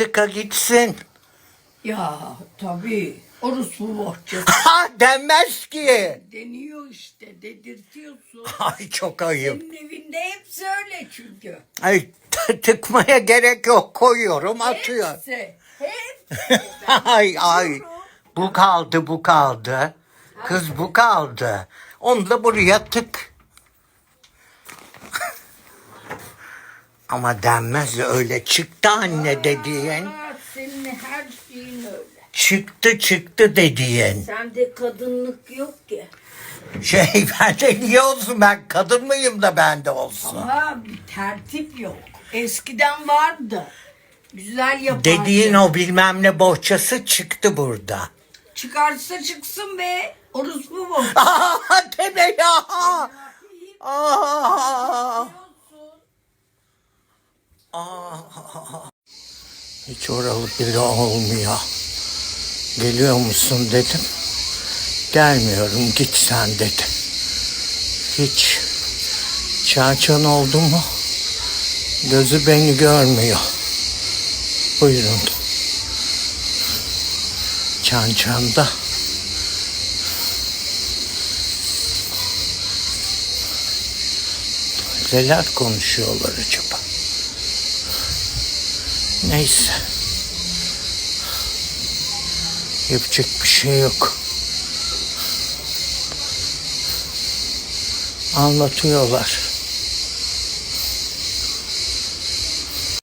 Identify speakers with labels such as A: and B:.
A: tıka gitsin.
B: Ya tabii. Orospu bohçası
A: Ha denmez ki.
B: deniyor işte. Dedirtiyorsun.
A: Ay çok ayıp.
B: Senin evinde hepsi öyle çünkü.
A: Ay t- tıkmaya gerek yok. Koyuyorum atıyor.
B: Hepsi. Hepsi.
A: ay ay. Bu kaldı bu kaldı. Kız bu kaldı. Onu da buraya tık. Ama denmez öyle çıktı anne dediğin.
B: Aa, senin her şeyin öyle.
A: Çıktı çıktı dediğin.
B: Sende kadınlık yok ki.
A: Şey bende niye olsun ben kadın mıyım da bende olsun.
B: Ama bir tertip yok. Eskiden vardı. Güzel yapardı.
A: Dediğin o bilmem ne bohçası çıktı burada.
B: Çıkarsa çıksın be. Orospu bohçası.
A: Aa, deme ya. Aa. Hiç oralı bile olmuyor. Geliyor musun dedim. Gelmiyorum git sen dedi. Hiç çarçan oldu mu gözü beni görmüyor. Buyurun. Çançanda. Neler konuşuyorlar acaba? Neyse. Yapacak bir şey yok. Anlatıyorlar.